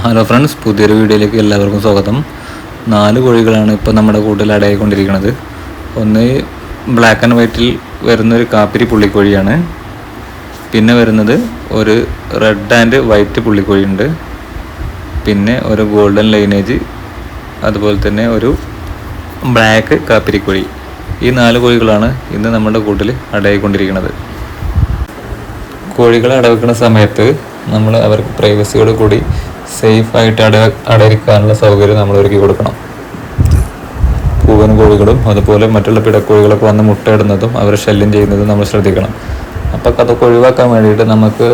Hello friends പുതിയൊരു വീഡിയോയിലേക്ക് എല്ലാവർക്കും സ്വാഗതം. നാല് കോഴികളാണ് ഇപ്പോൾ നമ്മുടെ കൂട്ടിൽ അടയായിക്കൊണ്ടിരിക്കുന്നത്. ഒന്ന് ബ്ലാക്ക് ആൻഡ് വൈറ്റിൽ വരുന്നൊരു കാപ്പിരി പുള്ളിക്കോഴിയാണ്. പിന്നെ വരുന്നത് ഒരു റെഡ് ആൻഡ് വൈറ്റ് പുള്ളിക്കോഴിയുണ്ട്. പിന്നെ ഒരു ഗോൾഡൻ ലൈനേജ് അതുപോലെ തന്നെ ഒരു ബ്ലാക്ക് കാപ്പിരിക്കോഴി. ഈ നാല് കോഴികളാണ് ഇന്ന് നമ്മുടെ കൂട്ടിൽ അടയായിക്കൊണ്ടിരിക്കുന്നത്. കോഴികളെ അടവെക്കുന്ന സമയത്ത് നമ്മൾ അവർക്ക് പ്രൈവസിയോട് കൂടി സേഫ് ആയിട്ട് അട അടയിരിക്കാനുള്ള സൗകര്യം നമ്മൾ ഒരുക്കി കൊടുക്കണം. പൂവൻ കോഴികളും അതുപോലെ മറ്റുള്ള പിടക്കോഴികളൊക്കെ വന്ന് മുട്ടയിടുന്നതും അവരെ ശല്യം ചെയ്യുന്നതും നമ്മൾ ശ്രദ്ധിക്കണം. അപ്പോൾ അതൊക്കെ ഒഴിവാക്കാൻ വേണ്ടിയിട്ട് നമുക്ക്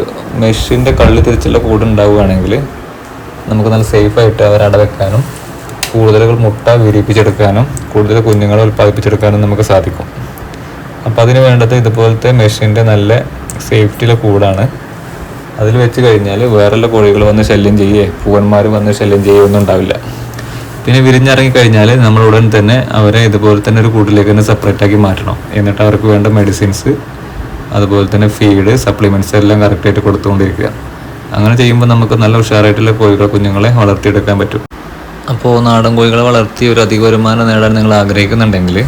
മെഷീന്റെ കള്ളി തിരിച്ചുള്ള കൂട് ഉണ്ടാവുകയാണെങ്കിൽ നമുക്ക് നല്ല സേഫായിട്ട് അവരെ അടവെക്കാനും കൂടുതൽ മുട്ട വിരിപ്പിച്ചെടുക്കാനും കൂടുതൽ കുഞ്ഞുങ്ങളെ ഉൽപ്പാദിപ്പിച്ചെടുക്കാനും നമുക്ക് സാധിക്കും. അപ്പോൾ അതിന് വേണ്ടത് ഇതുപോലത്തെ മെഷീന്റെ നല്ല സേഫ്റ്റിയിലെ കൂടാണ് അതിൽ വെച്ച് കഴിഞ്ഞാൽ വേറെയുള്ള കോഴികൾ വന്ന് ശല്യം ചെയ്യേ പൂവന്മാർ വന്ന് ശല്യം ചെയ്യുകയൊന്നും ഉണ്ടാവില്ല. പിന്നെ വിരിഞ്ഞിറങ്ങി കഴിഞ്ഞാൽ നമ്മൾ ഉടൻ തന്നെ അവരെ ഇതുപോലെ തന്നെ ഒരു കൂട്ടിലേക്ക് തന്നെ സെപ്പറേറ്റ് ആക്കി മാറ്റണം. എന്നിട്ട് അവർക്ക് വേണ്ട മെഡിസിൻസ് അതുപോലെ തന്നെ ഫീഡ് സപ്ലിമെന്റ്സ് എല്ലാം കറക്റ്റായിട്ട് കൊടുത്തുകൊണ്ടിരിക്കുക. അങ്ങനെ ചെയ്യുമ്പോൾ നമുക്ക് നല്ല ഉഷാറായിട്ടുള്ള കോഴികളെ കുഞ്ഞുങ്ങളെ വളർത്തിയെടുക്കാൻ പറ്റും. അപ്പോൾ നാടൻ കോഴികളെ വളർത്തി ഒരു അധിക വരുമാനം നേടാൻ നിങ്ങൾ ആഗ്രഹിക്കുന്നുണ്ടെങ്കിൽ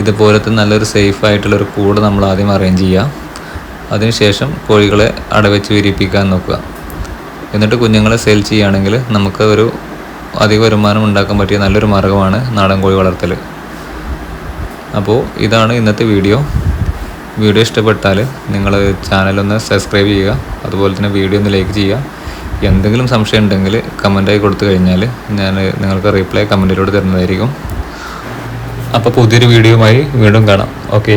ഇതുപോലത്തെ നല്ലൊരു സേഫ് ആയിട്ടുള്ള ഒരു കൂട് നമ്മൾ ആദ്യം അറേഞ്ച് ചെയ്യുക അതിനുശേഷം കോഴികളെ അടവെച്ച് വിരിപ്പിക്കാൻ നോക്കുക. എന്നിട്ട് കുഞ്ഞുങ്ങളെ സെയിൽ ചെയ്യുകയാണെങ്കിൽ നമുക്ക് ഒരു അധിക വരുമാനം ഉണ്ടാക്കാൻ പറ്റിയ നല്ലൊരു മാർഗമാണ് നാടൻ കോഴി വളർത്തൽ അപ്പോൾ ഇതാണ് ഇന്നത്തെ വീഡിയോ വീഡിയോ ഇഷ്ടപ്പെട്ടാൽ നിങ്ങൾ ചാനലൊന്ന് സബ്സ്ക്രൈബ് ചെയ്യുക. അതുപോലെ തന്നെ വീഡിയോ ഒന്ന് ലൈക്ക് ചെയ്യുക. എന്തെങ്കിലും സംശയം ഉണ്ടെങ്കിൽ കമന്റായി കൊടുത്തു കഴിഞ്ഞാൽ ഞാൻ നിങ്ങൾക്ക് റീപ്ലൈ കമന്റിലൂടെ തരുന്നതായിരിക്കും. അപ്പോൾ പുതിയൊരു വീഡിയോയുമായി വീണ്ടും കാണാം. ഓക്കെ